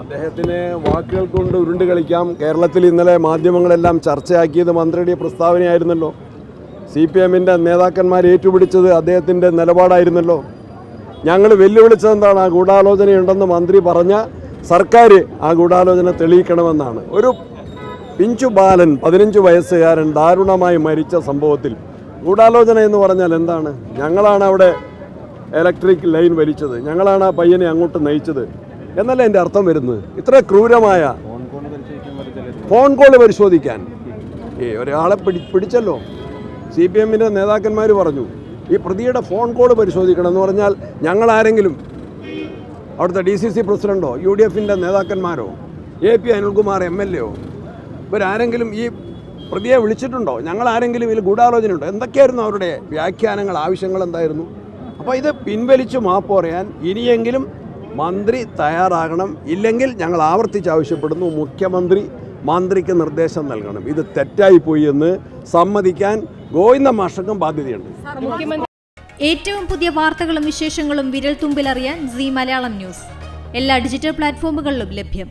അദ്ദേഹത്തിന് വാക്കുകൾ കൊണ്ട് ഉരുണ്ട് കളിക്കാം. കേരളത്തിൽ ഇന്നലെ മാധ്യമങ്ങളെല്ലാം ചർച്ചയാക്കിയത് മന്ത്രിയുടെ പ്രസ്താവനയായിരുന്നല്ലോ. സി പി എമ്മിന്റെ നേതാക്കന്മാർ ഏറ്റുപിടിച്ചത് അദ്ദേഹത്തിന്റെ നിലപാടായിരുന്നല്ലോ. ഞങ്ങൾ വെല്ലുവിളിച്ചതെന്താണ്? ആ ഗൂഢാലോചനയുണ്ടെന്ന് മന്ത്രി പറഞ്ഞ സർക്കാർ ആ ഗൂഢാലോചന തെളിയിക്കണമെന്നാണ്. ഒരു പിഞ്ചു ബാലൻ പതിനഞ്ച് വയസ്സുകാരൻ ദാരുണമായി മരിച്ച സംഭവത്തിൽ ഗൂഢാലോചന എന്ന് പറഞ്ഞാൽ എന്താണ്? ഞങ്ങളാണ് അവിടെ ഇലക്ട്രിക് ലൈൻ വലിച്ചത്. ഞങ്ങളാണ് ആ പയ്യനെ അങ്ങോട്ട് നയിച്ചത്. എന്നല്ല എന്റെ അർത്ഥം വരുന്നത്? ഇത്ര ക്രൂരമായ ഫോൺ കോൾ പരിശോധിക്കാൻ. ഏ ഒരാളെ പിടി പിടിച്ചല്ലോ. സി പി എമ്മിന്റെ നേതാക്കന്മാർ പറഞ്ഞു ഈ പ്രതിയുടെ ഫോൺ കോൾ പരിശോധിക്കണം എന്ന് പറഞ്ഞാൽ ഞങ്ങൾ ആരെങ്കിലും അവിടുത്തെ ഡി സി സി പ്രസിഡന്റോ യു ഡി എഫിന്റെ നേതാക്കന്മാരോ A P Anilkumar M L എയോ ഇവരാരെങ്കിലും ഈ പ്രതിയെ വിളിച്ചിട്ടുണ്ടോ? ഞങ്ങൾ ആരെങ്കിലും ഇതിൽ ഗൂഢാലോചനയുണ്ടോ? എന്തൊക്കെയായിരുന്നു അവരുടെ വ്യാഖ്യാനങ്ങൾ ആവശ്യങ്ങൾ എന്തായിരുന്നു? അപ്പോൾ ഇത് പിൻവലിച്ച് മാപ്പ് പറയാൻ ഇനിയെങ്കിലും മന്ത്രി തയ്യാറാകണം ഇല്ലെങ്കിൽ ഞങ്ങൾ ആവർത്തിച്ച് ആവശ്യപ്പെടുന്നു മുഖ്യമന്ത്രി മന്ത്രിക്ക് നിർദ്ദേശം നൽകണം. ഇത് തെറ്റായിപ്പോയി എന്ന് സമ്മതിക്കാൻ ഗോവിന്ദ മാഷക്കും ബാധ്യതയുണ്ട്. ഏറ്റവും പുതിയ വാർത്തകളും വിശേഷങ്ങളും വിരൽ തുമ്പിലറിയാൻ സി മലയാളം ന്യൂസ്. എല്ലാ ഡിജിറ്റൽ പ്ലാറ്റ്ഫോമുകളിലും ലഭ്യം.